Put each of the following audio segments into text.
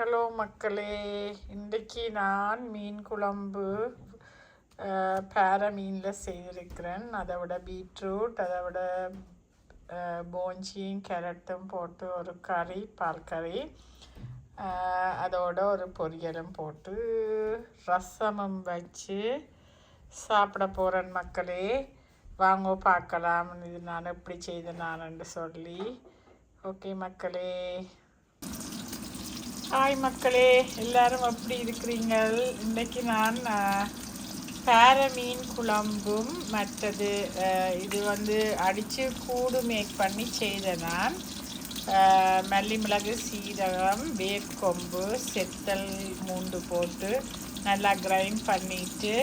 Hello மக்களே இன்றைக்கு நான் மீன் குழம்பு பேர மீனில் செய்திருக்கிறேன். அதை விட பீட்ரூட் அதை விட போஞ்சியும் கேரட்டும் போட்டு ஒரு கறி பால் கறி அதோட ஒரு பொரியலும் போட்டு ரசமும் வச்சு சாப்பிட போகிறேன் மக்களே. வாங்க பார்க்கலாம் இது நான் எப்படி செய்தேன் நான் சொல்லி. ஓகே மக்களே. ஹாய் மக்களே. எல்லாரும் எப்படி இருக்கிறீங்கள்? இன்றைக்கு நான் பேர மீன் குழம்பும் மற்றது இது வந்து அடித்து கூடு மேக் பண்ணி செய்த நான் மல்லி மிளகு சீரகம் வேர்க்கொம்பு செத்தல் மூண்டு போட்டு நல்லா கிரைண்ட் பண்ணிட்டு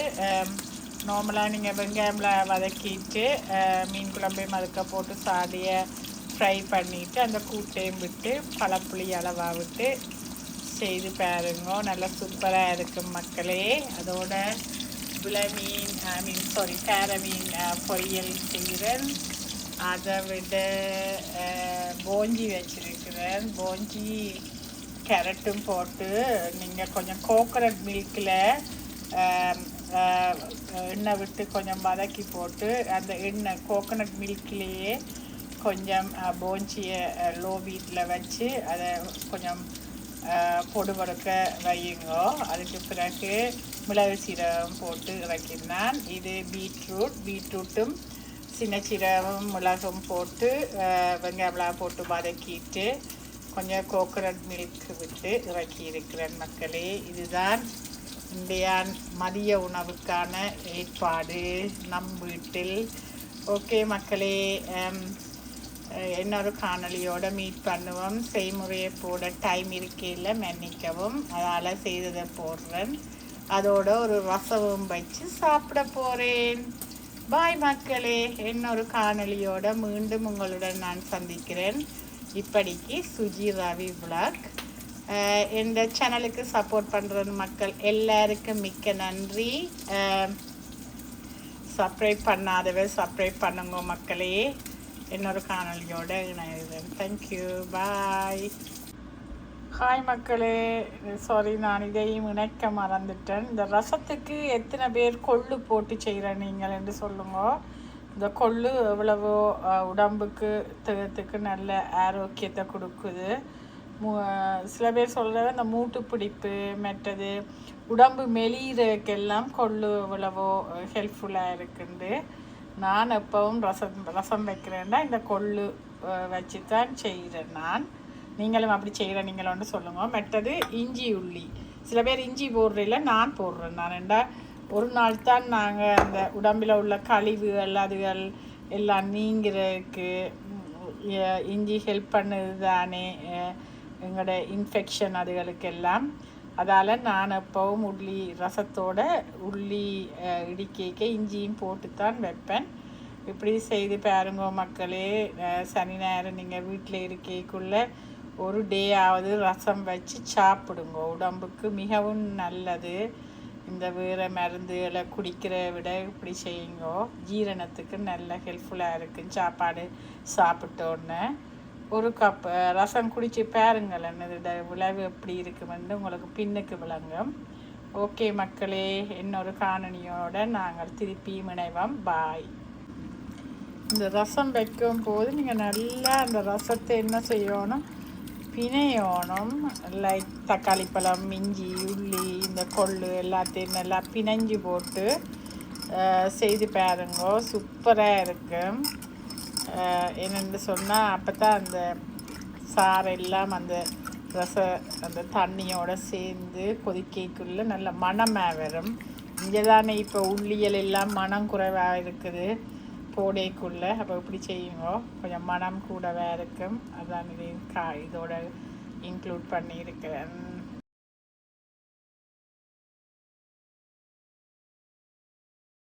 நார்மலாக நீங்கள் வெங்காயம்லாம் வதக்கிட்டு மீன் குழம்பையும் அதுக்க போட்டு சாடியை ஃப்ரை பண்ணிவிட்டு அந்த கூட்டையும் விட்டு பழப்புளி அளவாக விட்டு செய்து பாருங்க. நல்லா சூப்பராக இருக்கும் மக்களே. அதோட விளை மீன் ஐ மீன் சாரி பேர மீன் பொரியல் செய்கிறேன். அதை விட போஞ்சி வச்சுருக்கிறேன். போஞ்சி கேரட்டும் போட்டு நீங்கள் கொஞ்சம் கோகனட் மில்கில் எண்ணெய் விட்டு கொஞ்சம் வதக்கி போட்டு அந்த எண்ணெய் கோக்கனட் மில்க்லேயே கொஞ்சம் போஞ்சியை லோ வீட்டில் வச்சு அதை கொஞ்சம் பொடு வறுக்க வையுங்கோ. அதுக்கு பிறகு மிளகு சீரகம் போட்டு இறக்கினான் இது பீட்ரூட் பீட்ரூட்டும் சின்ன சீரகம் மிளகும் போட்டு வெங்காய வெங்காயம் போட்டு வதக்கிட்டு கொஞ்சம் கோகனட் மில்க் விட்டு இறக்கி இருக்கிறேன் மக்களே. இதுதான் இந்திய மதிய உணவுக்கான ஏற்பாடு நம் வீட்டில். ஓகே மக்களே இன்னொரு காணொளியோட மீட் பண்ணுவோம். செய்முறையை போட டைம் இருக்கையில் மன்னிக்கவும். அதால் செய்ததை போடுறேன். அதோட ஒரு ரசமும் வச்சு சாப்பிட போகிறேன் பாய் மக்களே. இன்னொரு காணொலியோட மீண்டும் உங்களுடன் நான் சந்திக்கிறேன். இப்படிக்கு சுஜி ரவி vlog. இந்த சேனலுக்கு சப்போர்ட் பண்ணுற மக்கள் எல்லாருக்கும் மிக்க நன்றி. சப்ஸ்கிரைப் பண்ணாதவ சப்ஸ்கிரைப் பண்ணுங்க மக்களே. இன்னொரு காணொளியோட இணைகிறேன். தேங்க்யூ பாய் ஹாய் மக்களே. சாரி நான் இதையும் இணைக்க மறந்துட்டேன். இந்த ரசத்துக்கு எத்தனை பேர் கொள்ளு போட்டு செய்கிற நீங்கள் என்று சொல்லுங்க. இந்த கொள்ளு எவ்வளவோ உடம்புக்கு தேகத்துக்கு நல்ல ஆரோக்கியத்தை கொடுக்குது. மூ சில பேர் சொல்கிற இந்த மூட்டு பிடிப்பு மற்றது உடம்பு மெலிகிறதுக்கெல்லாம் கொள்ளு எவ்வளவோ ஹெல்ப்ஃபுல்லாக இருக்குது நான் எப்பவும் ரசம் ரசம் வைக்கிறேன்னா இந்த கொள்ளு வச்சு தான் செய்கிறேன் நான். நீங்களும் அப்படி செய்கிற நீங்களோன்னு சொல்லுங்கள் மற்றது இஞ்சி உள்ளி. சில பேர் இஞ்சி போடுறதில்ல நான் போடுறேன் நான். ரெண்டா ஒரு நாள் தான் நாங்கள் அந்த உடம்பில் உள்ள கழிவுகள் அதுகள் எல்லாம் நீங்கிறதுக்கு இஞ்சி ஹெல்ப் பண்ணுது தானே எங்களோட இன்ஃபெக்ஷன் அதுகளுக்கெல்லாம். அதால் நான் எப்போவும் உள்ளி ரசத்தோட உள்ளி அஹ், இடிக்கைக்க இஞ்சியும் போட்டு தான் வைப்பேன். இப்படி செய்து பாருங்க மக்களே சனி ஞாயிறு நீங்கள் வீட்டில் இருக்கைக்குள்ள ஒரு டே ஆவது ரசம் வச்சு சாப்பிடுங்க. உடம்புக்கு மிகவும் நல்லது. இந்த வேறு மருந்துகளை குடிக்கிற விட இப்படி செய்யுங்க. ஜீரணத்துக்கு நல்ல ஹெல்ப்ஃபுல்லாக இருக்கும். சாப்பாடு சாப்பிட்டோன்னே ஒரு கப் ரசம் குடித்து பாருங்கள் என்னது விளைவு எப்படி இருக்குமென்று உங்களுக்கு பின்னுக்கு விளங்கும். ஓகே மக்களே இன்னொரு காணொலியோடு நாங்கள் திருப்பி இணைவோம். பாய் இந்த ரசம் வைக்கும் போது நீங்கள் நல்லா அந்த ரசத்தை என்ன செய்யணும்? பிணையணும். லைக் தக்காளி பழம் இஞ்சி உள்ளி இந்த கொள்ளு எல்லாத்தையும் நல்லா பிணைஞ்சு போட்டு செய்து பாருங்க. சூப்பராக இருக்கும். என்னென்னு சொன்னால் அப்போ தான் அந்த சாறு எல்லாம் அந்த ரச அந்த தண்ணியோட சேர்ந்து கொதிக்கைக்குள்ளே நல்ல மணமாக வரும் இங்கே தானே இப்போ உள்ளியல் எல்லாம் மனம் குறைவாக இருக்குது போடைக்குள்ளே. அப்போ இப்படி செய்யுங்க. கொஞ்சம் மனம் கூடவே இருக்கும். அதான் இது கா இதோட இன்க்ளூட் பண்ணியிருக்கிறேன்.